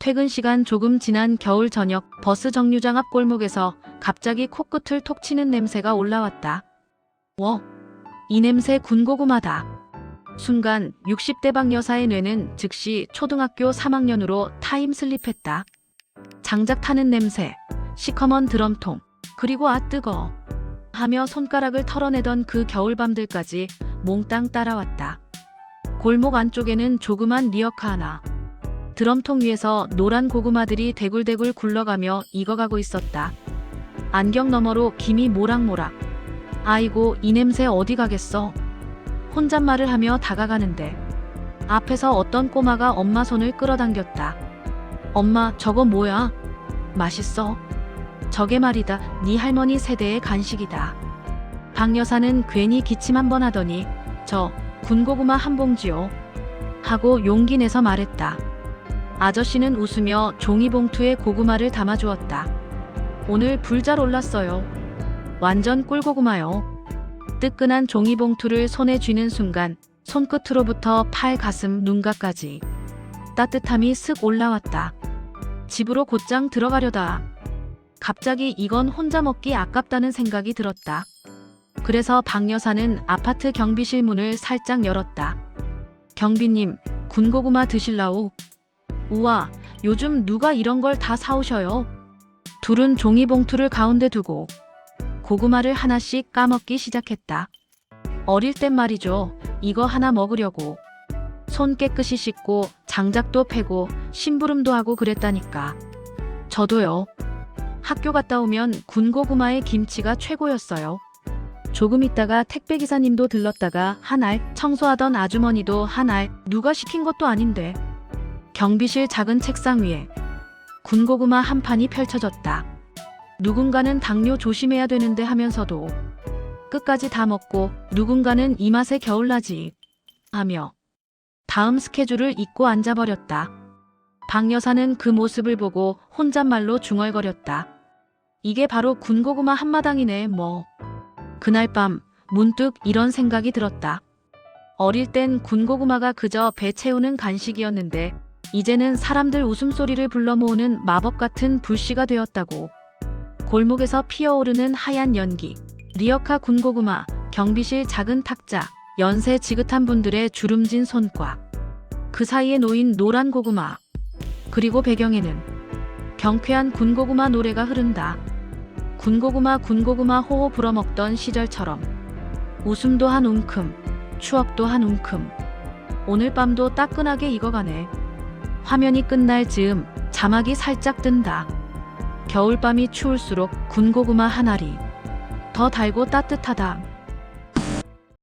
퇴근 시간 조금 지난 겨울 저녁 버스 정류장 앞 골목에서 갑자기 코끝을 톡 치는 냄새가 올라왔다. 워, 이 냄새 군고구마다. 순간 60대 박 여사의 뇌는 즉시 초등학교 3학년으로 타임슬립했다. 장작 타는 냄새, 시커먼 드럼통, 그리고 아 뜨거. 하며 손가락을 털어내던 그 겨울밤들까지 몽땅 따라왔다. 골목 안쪽에는 조그만 리어카 하나. 드럼통 위에서 노란 고구마들이 대굴대굴 굴러가며 익어가고 있었다. 안경 너머로 김이 모락모락. 아이고, 이 냄새 어디 가겠어? 혼잣말을 하며 다가가는데 앞에서 어떤 꼬마가 엄마 손을 끌어당겼다. 엄마, 저거 뭐야? 맛있어. 저게 말이다. 네 할머니 세대의 간식이다. 박 여사는 괜히 기침 한 번 하더니 저 군고구마 한 봉지요. 하고 용기 내서 말했다. 아저씨는 웃으며 종이봉투에 고구마를 담아주었다. 오늘 불잘 올랐어요. 완전 꿀고구마요. 뜨끈한 종이봉투를 손에 쥐는 순간 손끝으로부터 팔, 가슴, 눈가까지 따뜻함이 슥 올라왔다. 집으로 곧장 들어가려다. 갑자기 이건 혼자 먹기 아깝다는 생각이 들었다. 그래서 박 여사는 아파트 경비실 문을 살짝 열었다. 경비님, 군고구마 드실라우? 우와, 요즘 누가 이런 걸 다 사오셔요? 둘은 종이봉투를 가운데 두고 고구마를 하나씩 까먹기 시작했다. 어릴 땐 말이죠. 이거 하나 먹으려고. 손 깨끗이 씻고 장작도 패고 심부름도 하고 그랬다니까. 저도요. 학교 갔다 오면 군고구마에 김치가 최고였어요. 조금 있다가 택배 기사님도 들렀다가 한 알, 청소하던 아주머니도 한 알, 누가 시킨 것도 아닌데. 경비실 작은 책상 위에 군고구마 한 판이 펼쳐졌다. 누군가는 당뇨 조심해야 되는데 하면서도 끝까지 다 먹고 누군가는 이 맛에 겨울나지 하며 다음 스케줄을 잊고 앉아버렸다. 박 여사는 그 모습을 보고 혼잣말로 중얼거렸다. 이게 바로 군고구마 한마당이네 뭐. 그날 밤 문득 이런 생각이 들었다. 어릴 땐 군고구마가 그저 배 채우는 간식이었는데 이제는 사람들 웃음소리를 불러 모으는 마법 같은 불씨가 되었다고. 골목에서 피어오르는 하얀 연기, 리어카 군고구마, 경비실 작은 탁자, 연세 지긋한 분들의 주름진 손과 그 사이에 놓인 노란 고구마, 그리고 배경에는 경쾌한 군고구마 노래가 흐른다. 군고구마 군고구마 호호 불어먹던 시절처럼 웃음도 한 움큼, 추억도 한 움큼. 오늘 밤도 따끈하게 익어가네. 화면이 끝날 즈음 자막이 살짝 뜬다. 겨울밤이 추울수록 군고구마 한 알이 더 달고 따뜻하다.